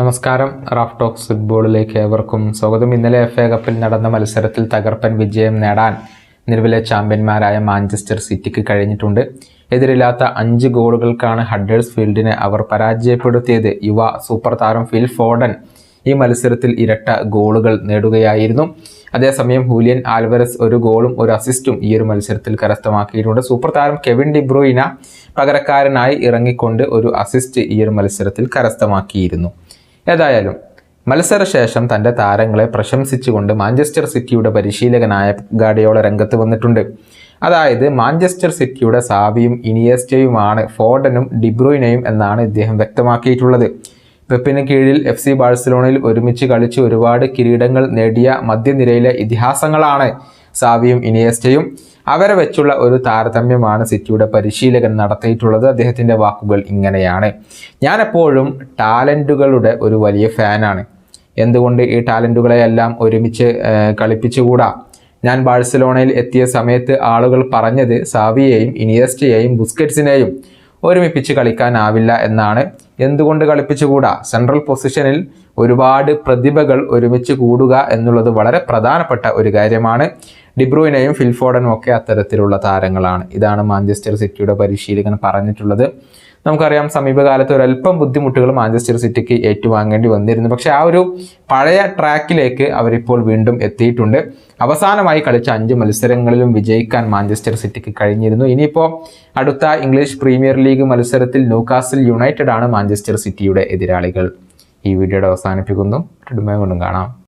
നമസ്കാരം. Raf talks ഫുട്ബോളിലേക്ക് ഏവർക്കും സ്വാഗതം. ഇന്നലെ എഫ് എ കപ്പിൽ നടന്ന മത്സരത്തിൽ തകർപ്പൻ വിജയം നേടാൻ നിലവിലെ ചാമ്പ്യന്മാരായ മാഞ്ചസ്റ്റർ സിറ്റിക്ക് കഴിഞ്ഞിട്ടുണ്ട്. എതിരില്ലാത്ത അഞ്ച് ഗോളുകൾക്കാണ് ഹഡേഴ്സ് ഫീൽഡിനെ അവർ പരാജയപ്പെടുത്തിയത്. യുവ സൂപ്പർ താരം ഫിൽ ഫോഡൻ ഈ മത്സരത്തിൽ ഇരട്ട ഗോളുകൾ നേടുകയായിരുന്നു. അതേസമയം ഹൂലിയൻ ആൽവരസ് ഒരു ഗോളും ഒരു അസിസ്റ്റും ഈ ഒരു മത്സരത്തിൽ കരസ്ഥമാക്കിയിട്ടുണ്ട്. സൂപ്പർ താരം കെവിൻ ഡിബ്രൂയിന പകരക്കാരനായി ഇറങ്ങിക്കൊണ്ട് ഒരു അസിസ്റ്റ് ഈ ഒരു മത്സരത്തിൽ കരസ്ഥമാക്കിയിരുന്നു. ഏതായാലും മത്സരശേഷം തന്റെ താരങ്ങളെ പ്രശംസിച്ചുകൊണ്ട് മാഞ്ചസ്റ്റർ സിറ്റിയുടെ പരിശീലകനായ ഗാഡിയോള രംഗത്ത് വന്നിട്ടുണ്ട്. അതായത് മാഞ്ചസ്റ്റർ സിറ്റിയുടെ സാവിയും ഇനിയസ്റ്റയുമാണ് ഫോർഡനും ഡിബ്രൂയിനയും എന്നാണ് ഇദ്ദേഹം വ്യക്തമാക്കിയിട്ടുള്ളത്. പെപ്പിന് കീഴിൽ എഫ് സി ബാഴ്സലോണയിൽ ഒരുമിച്ച് കളിച്ച് ഒരുപാട് കിരീടങ്ങൾ നേടിയ മധ്യനിരയിലെ ഇതിഹാസങ്ങളാണ് സാവിയും ഇനിയസ്റ്റയും അവരെ വെച്ചുള്ള ഒരു താരതമ്യമാണ് സിറ്റിയുടെ പരിശീലകൻ നടത്തിയിട്ടുള്ളത്. അദ്ദേഹത്തിന്റെ വാക്കുകൾ ഇങ്ങനെയാണ്. ഞാൻ എപ്പോഴും ടാലന്റുകളുടെ ഒരു വലിയ ഫാനാണ്. എന്തുകൊണ്ട് ഈ ടാലന്റുകളെയെല്ലാം ഒരുമിച്ച് കളിപ്പിച്ചുകൂടാ? ഞാൻ ബാഴ്സലോണയിൽ എത്തിയ സമയത്ത് ആളുകൾ പറഞ്ഞത് സാവിയെയും ഇനിയസ്റ്റയെയും ബുസ്കറ്റ്സിനെയും ഒരുമിപ്പിച്ച് കളിക്കാനാവില്ല എന്നാണ്. എന്തുകൊണ്ട് കളിപ്പിച്ചുകൂടാ? സെൻട്രൽ പൊസിഷനിൽ ഒരുപാട് പ്രതിഭകൾ ഒരുമിച്ച് കൂടുക എന്നുള്ളത് വളരെ പ്രധാനപ്പെട്ട ഒരു കാര്യമാണ്. ഡിബ്രൂയിനെയും ഫിൽഫോർഡനും ഒക്കെ അത്തരത്തിലുള്ള താരങ്ങളാണ്. ഇതാണ് മാഞ്ചസ്റ്റർ സിറ്റിയുടെ പരിശീലകൻ പറഞ്ഞിട്ടുള്ളത്. നമുക്കറിയാം സമീപകാലത്ത് ഒരല്പം ബുദ്ധിമുട്ടുകൾ മാഞ്ചസ്റ്റർ സിറ്റിക്ക് ഏറ്റുവാങ്ങേണ്ടി വന്നിരുന്നു. പക്ഷേ ആ ഒരു പഴയ ട്രാക്കിലേക്ക് അവരിപ്പോൾ വീണ്ടും എത്തിയിട്ടുണ്ട്. അവസാനമായി കളിച്ച അഞ്ച് മത്സരങ്ങളിലും വിജയിക്കാൻ മാഞ്ചസ്റ്റർ സിറ്റിക്ക് കഴിഞ്ഞിരുന്നു. ഇനിയിപ്പോൾ അടുത്ത ഇംഗ്ലീഷ് പ്രീമിയർ ലീഗ് മത്സരത്തിൽ ന്യൂകാസിൽ യുണൈറ്റഡ് ആണ് മാഞ്ചസ്റ്റർ സിറ്റിയുടെ എതിരാളികൾ ഈ വീഡിയോയുടെ അവസാനിപ്പിക്കുന്നു. കൊണ്ടും കാണാം.